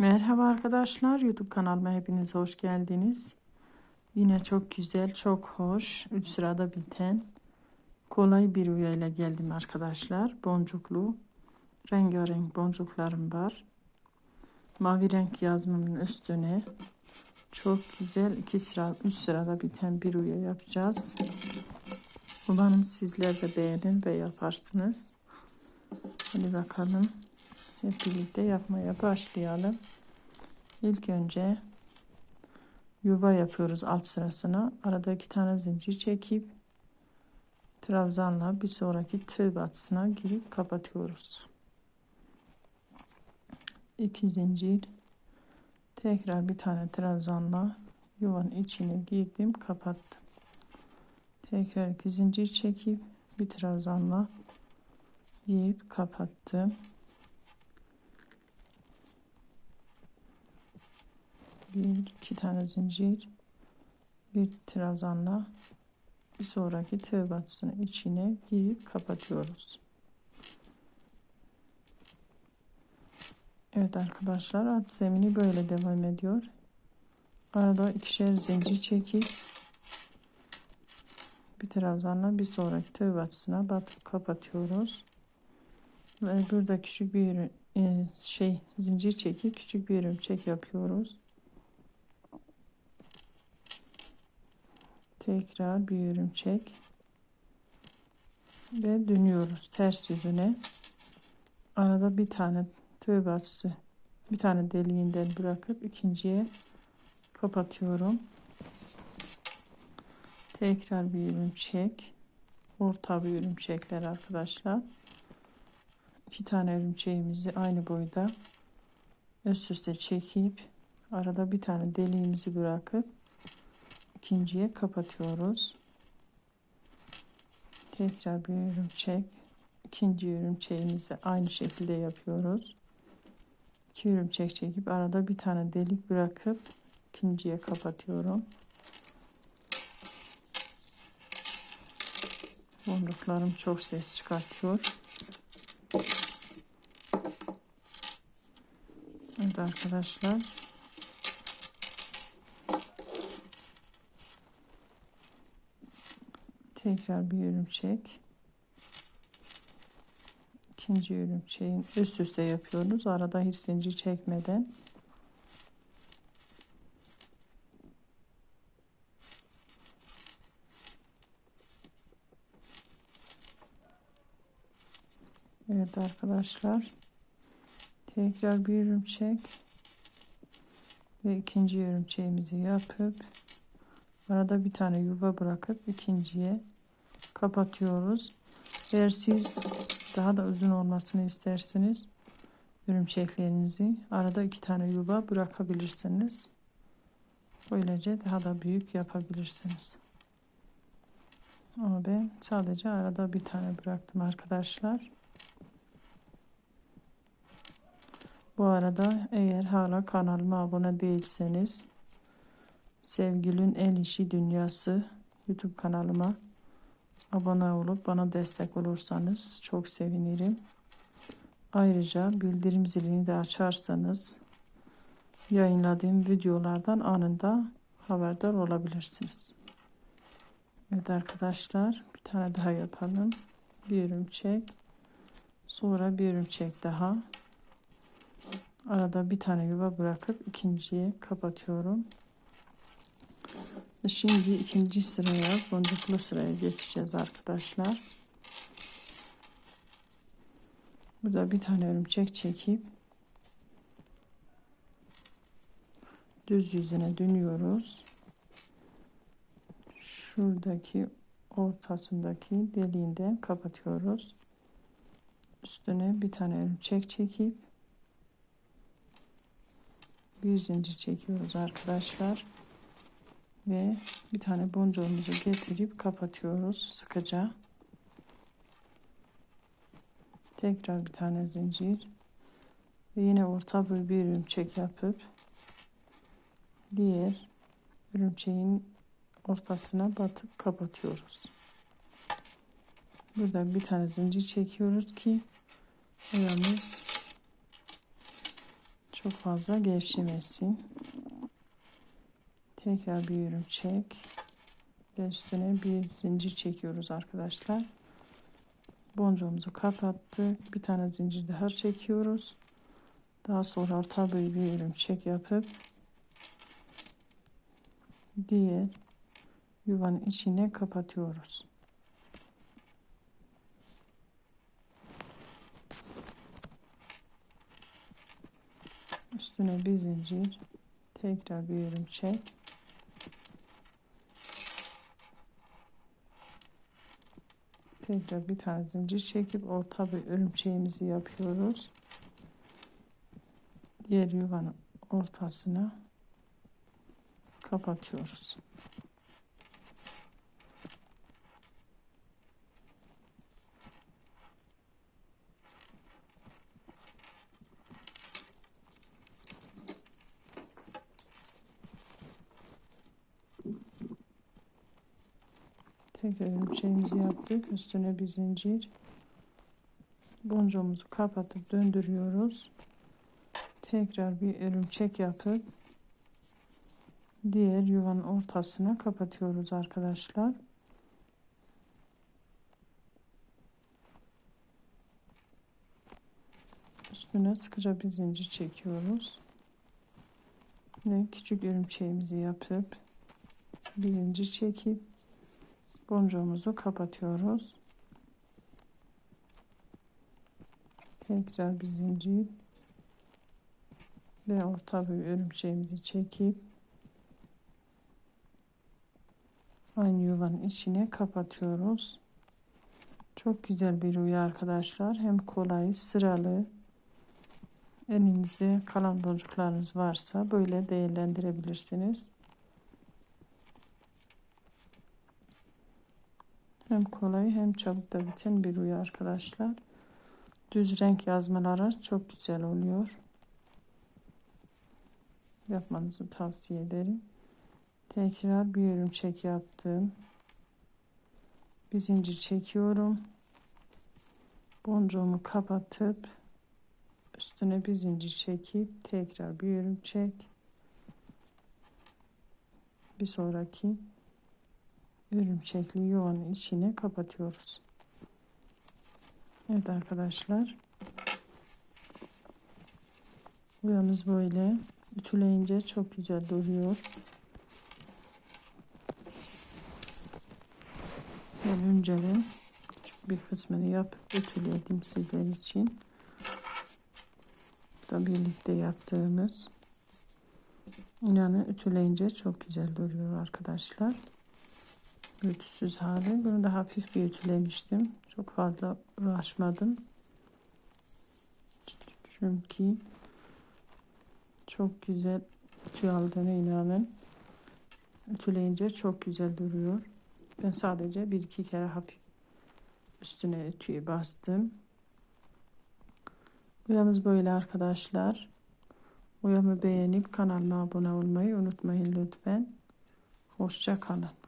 Merhaba arkadaşlar YouTube kanalıma hepiniz hoş geldiniz. Yine çok güzel, çok hoş, 3 sırada biten kolay bir uyayla geldim arkadaşlar. Boncuklu, rengarenk boncuklarım var. Mavi renk yazmamın üstüne çok güzel 2 sıra, 3 sırada biten bir uya yapacağız. Umarım sizler de beğenin ve yaparsınız. Hadi bakalım. Hep birlikte yapmaya başlayalım. İlk önce yuva yapıyoruz alt sırasına. Arada iki tane zincir çekip trabzanla bir sonraki tığ batısına girip kapatıyoruz. İki zincir tekrar bir tane trabzanla yuvanın içine girdim kapattım. Tekrar iki zincir çekip bir trabzanla giyip kapattım. Bir iki tane zincir bir trabzanla bir sonraki tığ batısını içine giyip kapatıyoruz. Evet arkadaşlar alt zemini böyle devam ediyor. Arada ikişer zincir çekip bir trabzanla bir sonraki tığ batısına batıp kapatıyoruz. Ve burada küçük bir e, şey zincir çekip küçük bir örümcek yapıyoruz. Tekrar bir örümcek ve dönüyoruz ters yüzüne. Arada bir tane tığ batısı bir tane deliğinden bırakıp ikinciye kapatıyorum. Tekrar bir örümcek orta bir örümcekler arkadaşlar. İki tane örümceğimizi aynı boyda üst üste çekip arada bir tane deliğimizi bırakıp ikinciye kapatıyoruz. Tekrar bir örümcek. ikinci örümceğimizi aynı şekilde yapıyoruz. İki örümcek çekip arada bir tane delik bırakıp ikinciye kapatıyorum. Boncuklarım çok ses çıkartıyor. Evet arkadaşlar tekrar bir örümcek ikinci örümceğin üst üste yapıyoruz. Arada hiç zincir çekmeden. Evet arkadaşlar. Tekrar bir örümcek ve ikinci örümceğimizi yapıp arada bir tane yuva bırakıp ikinciye kapatıyoruz. Eğer siz daha da uzun olmasını isterseniz örümceklerinizi arada iki tane yuva bırakabilirsiniz. Böylece daha da büyük yapabilirsiniz. Ama ben sadece arada bir tane bıraktım arkadaşlar. Bu arada eğer hala kanalıma abone değilseniz Sevgilin El İşi Dünyası YouTube kanalıma abone olup bana destek olursanız çok sevinirim. Ayrıca bildirim zilini de açarsanız yayınladığım videolardan anında haberdar olabilirsiniz. Evet arkadaşlar bir tane daha yapalım. Bir örümcek. Sonra bir örümcek daha. Arada bir tane yuva bırakıp ikinciye kapatıyorum. Şimdi ikinci sıraya boncuklu sıraya geçeceğiz arkadaşlar. Burada bir tane örümcek çekip düz yüzüne dönüyoruz. Şuradaki ortasındaki deliğinden kapatıyoruz. Üstüne bir tane örümcek çekip bir zincir çekiyoruz arkadaşlar ve bir tane boncuğumuzu getirip kapatıyoruz sıkıca. Tekrar bir tane zincir. Ve yine orta boy bir örümcek yapıp diğer örümceğin ortasına batıp kapatıyoruz. Burada bir tane zincir çekiyoruz ki ayağımız Çok fazla gevşemesin. Tekrar bir ürün çek. Ve üstüne bir zincir çekiyoruz arkadaşlar. Boncuğumuzu kapattık. Bir tane zincir daha çekiyoruz. Daha sonra orta boy bir ürün çek yapıp diğer yuvanın içine kapatıyoruz. Üstüne bir zincir, tekrar bir ürün Tekrar bir tane zincir çekip orta bir örümceğimizi yapıyoruz. Diğer yuvanın ortasına kapatıyoruz. Tekrar örümceğimizi yaptık. Üstüne bir zincir. Boncuğumuzu kapatıp döndürüyoruz. Tekrar bir örümcek yapıp diğer yuvanın ortasına kapatıyoruz arkadaşlar. Üstüne sıkıca bir zincir çekiyoruz. Ve küçük örümceğimizi yapıp bir zincir çekip boncuğumuzu kapatıyoruz. Tekrar bir zincir ve orta bir örümceğimizi çekip aynı yuvanın içine kapatıyoruz. Çok güzel bir rüya arkadaşlar. Hem kolay, sıralı. Elinizde kalan boncuklarınız varsa böyle değerlendirebilirsiniz. Hem kolay hem çabuk da biten bir rüya arkadaşlar. Düz renk yazmaları çok güzel oluyor. Yapmanızı tavsiye ederim. Tekrar bir örümcek yaptım. Bir zincir çekiyorum. Boncuğumu kapatıp üstüne bir zincir çekip tekrar bir örümcek. Bir sonraki örümcekli yuvanın içine kapatıyoruz. Evet arkadaşlar. Uyamız böyle. Ütüleyince çok güzel duruyor. Ben önceden küçük bir kısmını yapıp ütüledim sizler için. Da birlikte yaptığımız. İnanın ütüleyince çok güzel duruyor arkadaşlar. Ütüsüz hali. Bunu da hafif bir ütülemiştim. Çok fazla uğraşmadım. Çünkü çok güzel ütü aldığına inanın. Ütüleyince çok güzel duruyor. Ben sadece bir iki kere hafif üstüne ütüyü bastım. Uyamız böyle arkadaşlar. Uyamı beğenip kanalıma abone olmayı unutmayın lütfen. Hoşça kalın.